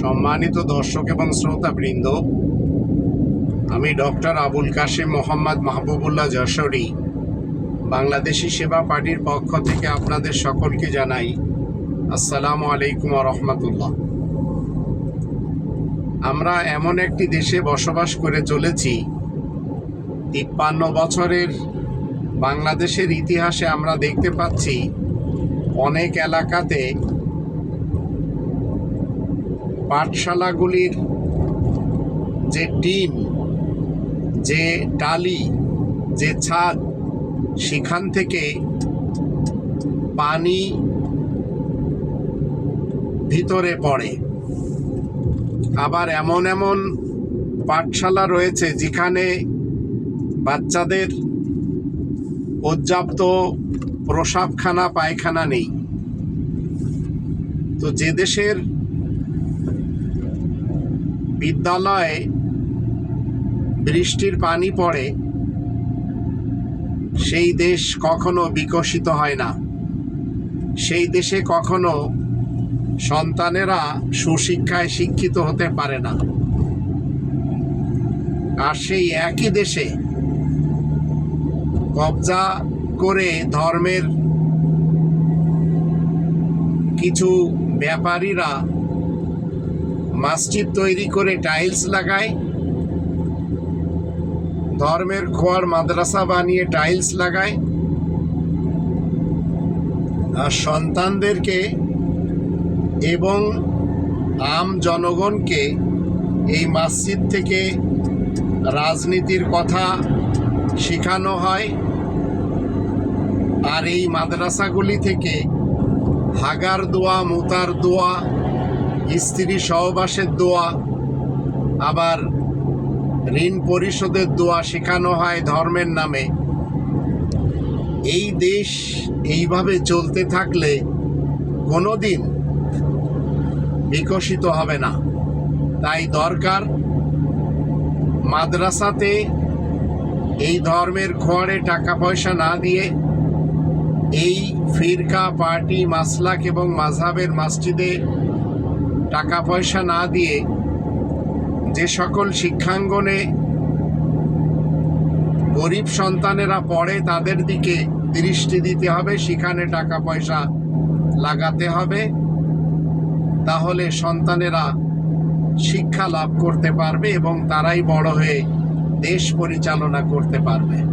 সম্মানিত দর্শক এবং শ্রোতাবৃন্দ, আমি ডক্টর আবুল কাশেম মোহাম্মদ মাহবুবুল্লাহ যশোরী, বাংলাদেশি সেবা পার্টির পক্ষ থেকে আপনাদের সকলকে জানাই আসসালামু আলাইকুম রহমতুল্লাহ। আমরা এমন একটি দেশে বসবাস করে চলেছি, তিপ্পান্ন বছরের বাংলাদেশের ইতিহাসে আমরা দেখতে পাচ্ছি, অনেক এলাকাতে পাঠশালাগুলির যে টিন যে টালি, যে ছাদ, সেখান থেকে পানি ভিতরে পড়ে। আবার এমন এমন পাঠশালা রয়েছে যেখানে বাচ্চাদের পর্যাপ্ত প্রসাবখানা, পায়খানা নেই। তো যে দেশের বিদ্যালয়ে বৃষ্টির পানি পড়ে, সেই দেশ কখনো বিকশিত হয় না। সেই দেশে কখনো সন্তানেরা সুশিক্ষায় শিক্ষিত হতে পারে না। আর সেই একই দেশে কবজা করে ধর্মের কিছু ব্যাপারীরা মসজিদ তৈরি করে টাইলস লাগায়। ধর্মের খোয়ার মাদ্রাসা বানিয়ে টাইলস লাগায়। আর সন্তানদেরকে এবং আম জনগণকে এই মসজিদ থেকে রাজনীতির কথা শেখানো হয়। আর এই মাদ্রাসাগুলি থেকে হাগার দোয়া মুতার দোয়া স্ত্রী সহবাসের দোয়া, আবার ঋণ পরিশোধের দোয়া শেখানো হয় ধর্মের নামে। এই দেশ এইভাবে চলতে থাকলে কোনো দিন বিকশিত হবে না। তাই দরকার মাদ্রাসাতে এই ধর্মের খোয়ারে টাকা পয়সা না দিয়ে এই ফিরকা, পার্টি, মাসলাক এবং মাঝহাবের মসজিদে টাকা পয়সা না দিয়ে যে সকল শিক্ষাঙ্গনে গরিব সন্তানেরা পড়ে, তাদের দিকে দৃষ্টি দিতে হবে। সেখানে টাকা পয়সা লাগাতে হবে। তাহলে সন্তানেরা শিক্ষা লাভ করতে পারবে এবং তারাই বড় হয়ে দেশ পরিচালনা করতে পারবে।